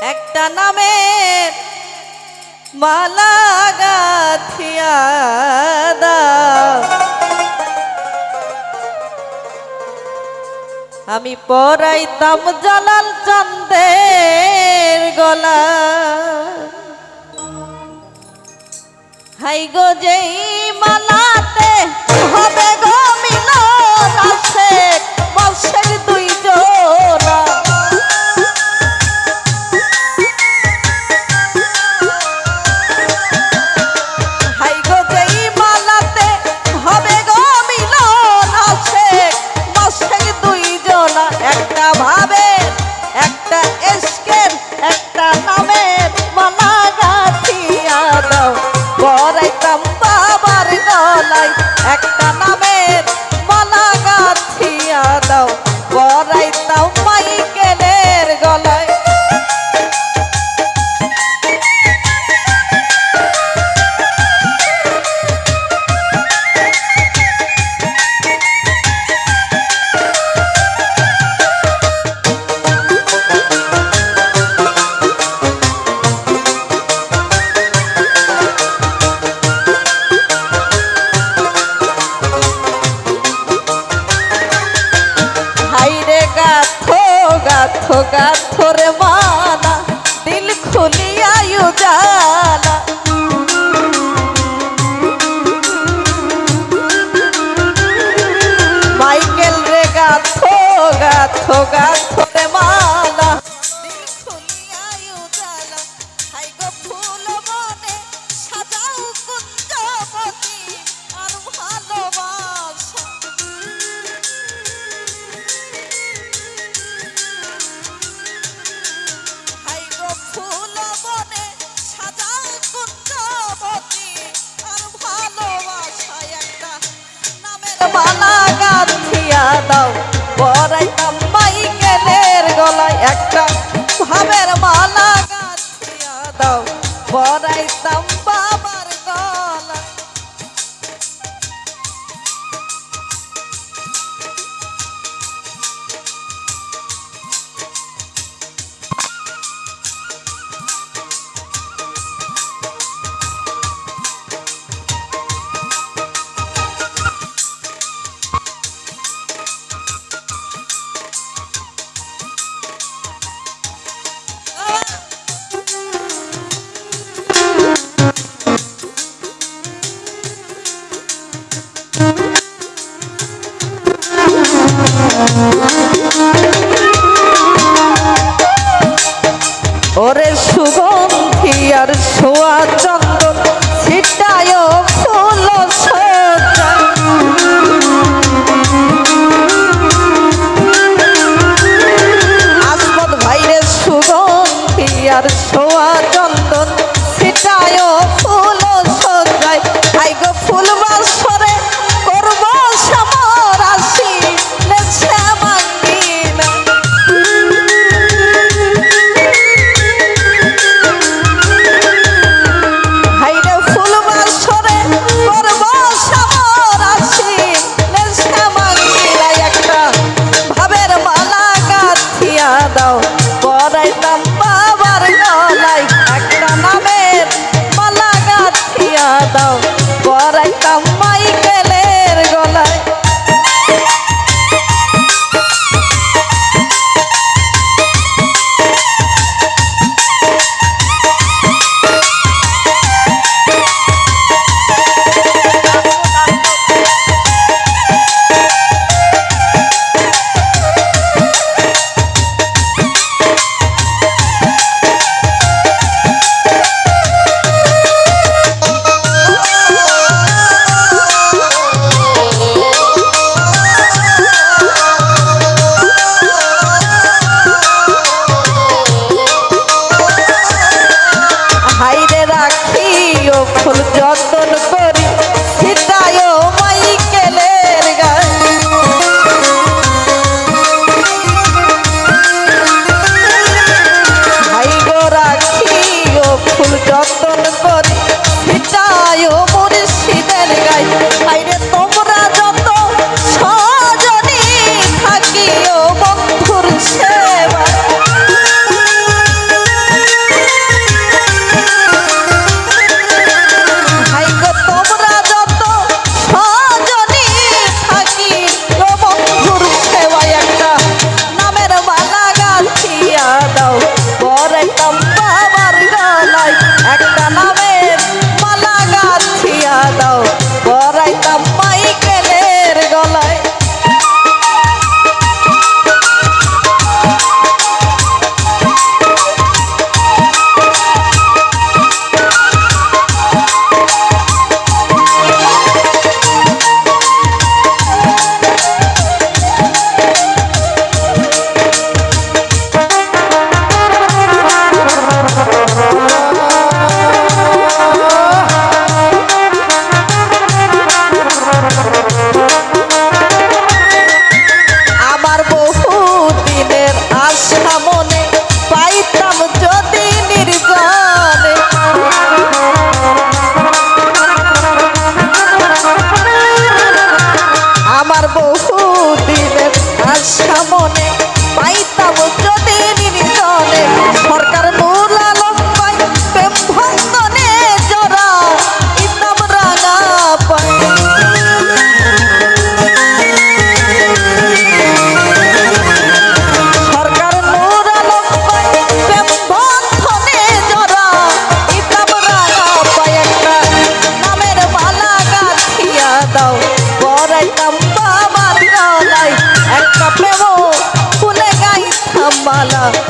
একটা নামের মালা গাথিয়া দাও। আমি পরাইতাম জালাল চন্দের গলা। হাই গো যেই গাথো গাথো। ওরে সুগন্ধি আর সোয়া চন্দ্র মালা